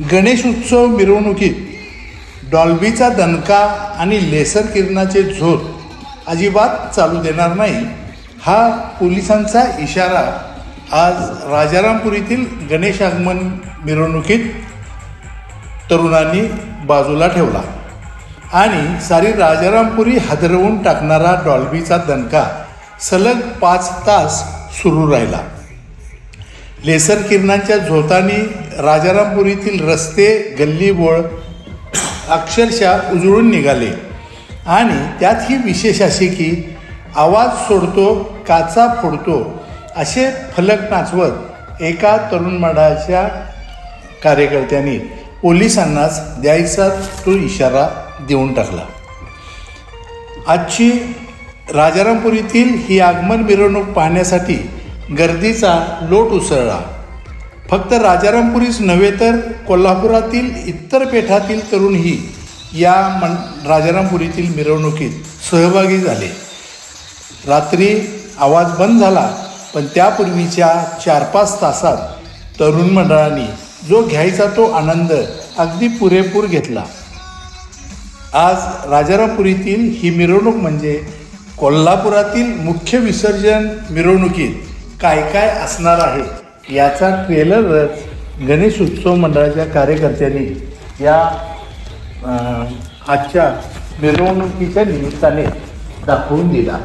गणेश उत्सव मिरवणुकीत डॉल्बीचा दणका आणि लेसर किरणाचे झोत अजिबात चालू देणार नाही हा पोलिसांचा इशारा आज राजारामपुरीतील गणेश आगमन मिरवणुकीत तरुणांनी बाजूला ठेवला. आणि सारी राजारामपुरी हादरवून टाकणारा डॉल्बीचा दणका सलग पाच तास सुरू राहिला. लेसर किरणांच्या झोतानी राजारामपुरीतील रस्ते गल्लीबोळ अक्षरशः उजळून निघाले. आणि त्यात ही विशेष अशी की आवाज सोडतो काचा फोडतो असे फलक नाचवत एका तरुण मंडळाच्या कार्यकर्त्यांनी पोलिसांनाच द्यायचा तो इशारा देऊन टाकला. आजची राजारामपुरीतील ही आगमन मिरवणूक पाहण्यासाठी गर्दीचा लोट उसळला. फक्त राजारामपुरीच नव्हे तर कोल्हापुरातील इतर पेठातील तरुणही या मन राजारामपुरीतील मिरवणुकीत सहभागी झाले. रात्री आवाज बंद झाला पण त्यापूर्वीच्या चार पाच तासात तरुण मंडळांनी जो घ्यायचा तो आनंद अगदी पुरेपूर घेतला. आज राजारामपुरीतील ही मिरवणूक म्हणजे कोल्हापुरातील मुख्य विसर्जन मिरवणुकीत काय काय असणार आहे? याचा ट्रेलरच गणेश उत्सव मंडळाच्या कार्यकर्त्यांनी या आजच्या मिरवणुकीच्या निमित्ताने दाखवून दिला.